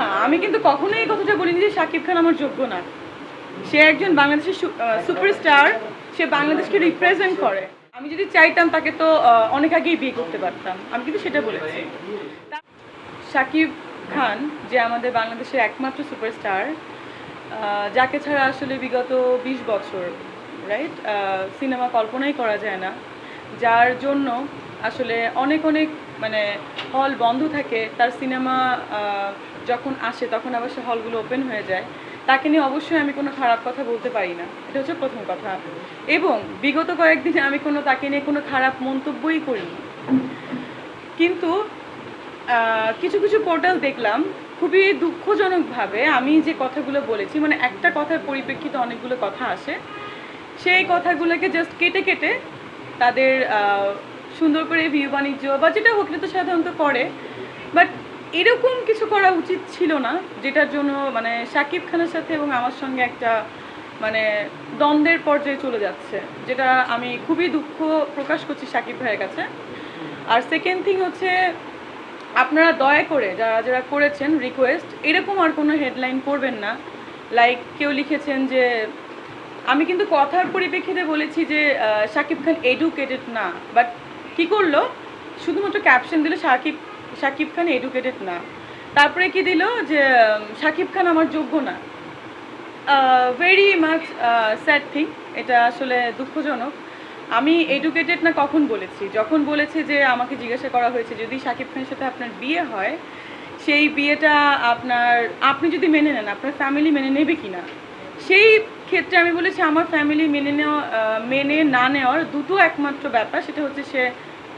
না, আমি কিন্তু কখনোই কথাটা বলিনি যে শাকিব খান আমার যোগ্য না। সে একজন বাংলাদেশের সুপারস্টার, সে বাংলাদেশকে রিপ্রেজেন্ট করে। আমি যদি চাইতাম তাকে তো অনেক আগেই বিয়ে করতে পারতাম। আমি কিন্তু সেটা বলেছি। শাকিব খান যে আমাদের বাংলাদেশের একমাত্র সুপারস্টার যাকে ছাড়া আসলে বিগত বিশ বছর রাইট সিনেমা কল্পনাই করা যায় না। যার জন্য আসলে অনেক অনেক মানে হল বন্ধ থাকে। তার সিনেমা যখন আসে, তখন আবার সে হলগুলো ওপেন হয়ে যায়। তাকে নিয়ে অবশ্যই আমি কোনো খারাপ কথা বলতে পারি না। এটা হচ্ছে প্রথম কথা। এবং বিগত কয়েকদিনে আমি কোনো, তাকে নিয়ে কোনো খারাপ মন্তব্যই করিনি। কিন্তু কিছু কিছু পোর্টাল দেখলাম, খুবই দুঃখজনকভাবে আমি যে কথাগুলো বলেছি মানে একটা কথার পরিপ্রেক্ষিতে অনেকগুলো কথা আসে। সেই কথাগুলোকে জাস্ট কেটে কেটে তাদের সুন্দর করে ভিউ বাণিজ্য বা যেটা হোক তো সাধারণত করে। বাট এরকম কিছু করা উচিত ছিল না, যেটার জন্য মানে শাকিব খানের সাথে এবং আমার সঙ্গে একটা মানে দ্বন্দ্বের পর্যায়ে চলে যাচ্ছে, যেটা আমি খুবই দুঃখ প্রকাশ করছি শাকিব ভাইয়ের কাছে। আর সেকেন্ড থিং হচ্ছে, আপনারা দয়া করে যারা যারা করেছেন রিকোয়েস্ট এরকম আর কোনো হেডলাইন করবেন না। লাইক কেউ লিখেছেন যে, আমি কিন্তু কথার পরিপ্রেক্ষিতে বলেছি যে শাকিব খান এডুকেটেড না বাট কি করল? শুধুমাত্র ক্যাপশন দিল শাকিব শাকিব খান এডুকেটেড না। তারপরে কি দিল যে শাকিব খান আমার যোগ্য না। ভেরি মাচ স্যাড থিং এটা আসলে দুঃখজনক। আমি এডুকেটেড না কখন বলেছি? যখন বলেছে যে, আমাকে জিজ্ঞাসা করা হয়েছে, যদি শাকিব খানের সাথে আপনার বিয়ে হয়, সেই বিয়েটা আপনার, আপনি যদি মেনে নেন, আপনার ফ্যামিলি মেনে নেবে কি না? সেই ক্ষেত্রে আমি বলেছি, আমার ফ্যামিলি মেনে নেওয়া মেনে না নেওয়ার দুটো একমাত্র ব্যাপার, সেটা হচ্ছে সে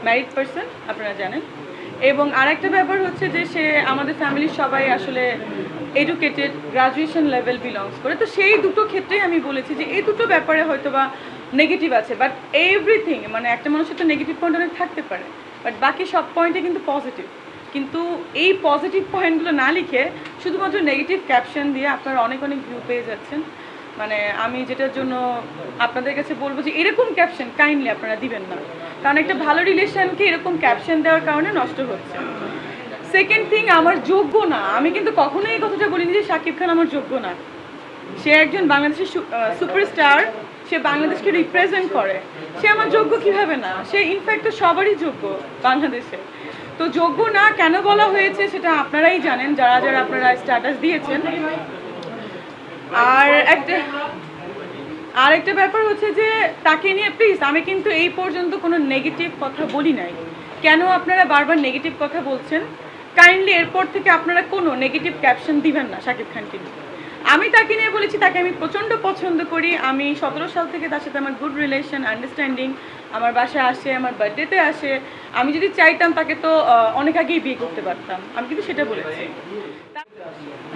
ম্যারিড পার্সন আপনারা জানেন। এবং আরেকটা ব্যাপার হচ্ছে যে সে আমাদের ফ্যামিলির সবাই আসলে এডুকেটেড গ্রাজুয়েশন লেভেল বিলংস করে। তো সেই দুটো ক্ষেত্রেই আমি বলেছি যে এই দুটো ব্যাপারে হয়তো বা নেগেটিভ আছে বাট এভরিথিং মানে একটা মানুষের তো নেগেটিভ পয়েন্ট অনেক থাকতে পারে বাট বাকি সব পয়েন্টে কিন্তু পজিটিভ কিন্তু এই পজিটিভ পয়েন্টগুলো না লিখে শুধুমাত্র নেগেটিভ ক্যাপশন দিয়ে আপনারা অনেক অনেক ভিউ পেয়ে যাচ্ছেন। মানে আমি যেটার জন্য আপনাদের কাছে বলব যে এরকম ক্যাপশন কাইন্ডলি আপনারা দিবেন না। কারণ একটা ভালো রিলেশনকে এরকম ক্যাপশন দেওয়ার কারণে নষ্ট হচ্ছে। সেকেন্ড থিং আমার যোগ্য না। আমি কিন্তু কখনোই এই কথাটা বলিনি যে শাকিব খান আমার যোগ্য না। সে একজন বাংলাদেশের সুপারস্টার সে বাংলাদেশকে রিপ্রেজেন্ট করে। সে আমার যোগ্য কীভাবে না? সে ইনফ্যাক্ট সবারই যোগ্য বাংলাদেশে। তো যোগ্য না কেন বলা হয়েছে সেটা আপনারাই জানেন, যারা যারা আপনারা স্ট্যাটাস দিয়েছেন। আর একটা আর একটা ব্যাপার হচ্ছে যে, তাকে নিয়ে প্লিজ আমি কিন্তু এই পর্যন্ত কোনো নেগেটিভ কথা বলি নাই। কেন আপনারা বারবার নেগেটিভ কথা বলছেন? কাইন্ডলি এরপর থেকে আপনারা কোনো নেগেটিভ ক্যাপশন দিবেন না শাকিব খানকে আমি তাকে নিয়ে বলেছি, তাকে আমি প্রচণ্ড পছন্দ করি। আমি সতেরো সাল থেকে তার সাথে আমার গুড রিলেশন আন্ডারস্ট্যান্ডিং আমার বাসায় আসে, আমার বার্থডেতে আসে। আমি যদি চাইতাম তাকে তো অনেক আগেই বিয়ে করতে পারতাম। আমি কিন্তু সেটা বলেছি।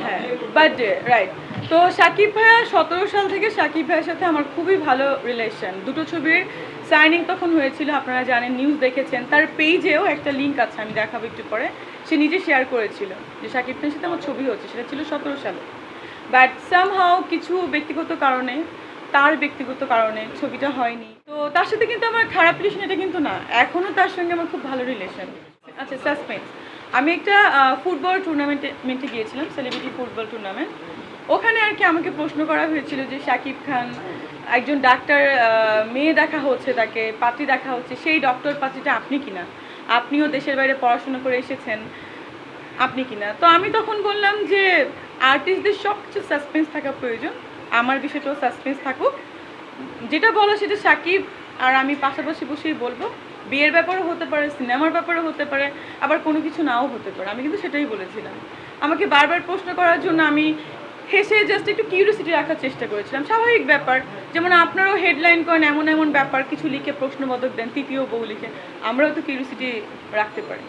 হ্যাঁ বার্থডে রাইট তো সাকিব ভাইয়া সতেরো সাল থেকে সাকিব ভাইয়ের সাথে আমার খুবই ভালো রিলেশন দুটো ছবির সাইনিং তখন হয়েছিল, আপনারা জানেন নিউজ দেখেছেন। তার পেজেও একটা লিঙ্ক আছে, আমি দেখাবো একটু পরে। সে নিজে শেয়ার করেছিল যে সাকিব খানের সাথে আমার ছবি হচ্ছে সেটা ছিল সতেরো সালে। বাট সামহাও কিছু ব্যক্তিগত কারণে, তার ব্যক্তিগত কারণে ছবিটা হয়নি। তো তার সাথে কিন্তু আমার খারাপ রিলেশন এটা কিন্তু না। এখনও তার সঙ্গে আমার খুব ভালো রিলেশন আচ্ছা সাসপেন্স আমি একটা ফুটবল টুর্নামেন্টে মেন্টে গিয়েছিলাম সেলিব্রিটি ফুটবল টুর্নামেন্ট ওখানে আর কি আমাকে প্রশ্ন করা হয়েছিল যে শাকিব খান একজন ডাক্তার মেয়ে দেখা হচ্ছে তাকে, পাত্রী দেখা হচ্ছে, সেই ডক্টর পাত্রীটা আপনি কিনা? আপনিও দেশের বাইরে পড়াশোনা করে এসেছেন, আপনি কিনা? তো আমি তখন বললাম যে আর্টিস্টদের সব কিছু সাসপেন্স থাকা প্রয়োজন, আমার বিষয়টাও সাসপেন্স থাকুক। যেটা বলো সেটা সাকিব আর আমি পাশাপাশি বসেই বলব। বিয়ের ব্যাপারও হতে পারে, সিনেমার ব্যাপারও হতে পারে, আবার কোনো কিছু নাও হতে পারে। আমি কিন্তু সেটাই বলেছিলাম। আমাকে বারবার প্রশ্ন করার জন্য আমি হেসে জাস্ট একটু কিউরিয়াসিটি রাখার চেষ্টা করেছিলাম। স্বাভাবিক ব্যাপার, যেমন আপনারাও হেডলাইন করেন, এমন এমন ব্যাপার, কিছু লিখে প্রশ্নবোধক দেন, তৃতীয় বউ লিখে, আমরাও তো কিউরিয়াসিটি রাখতে পারি।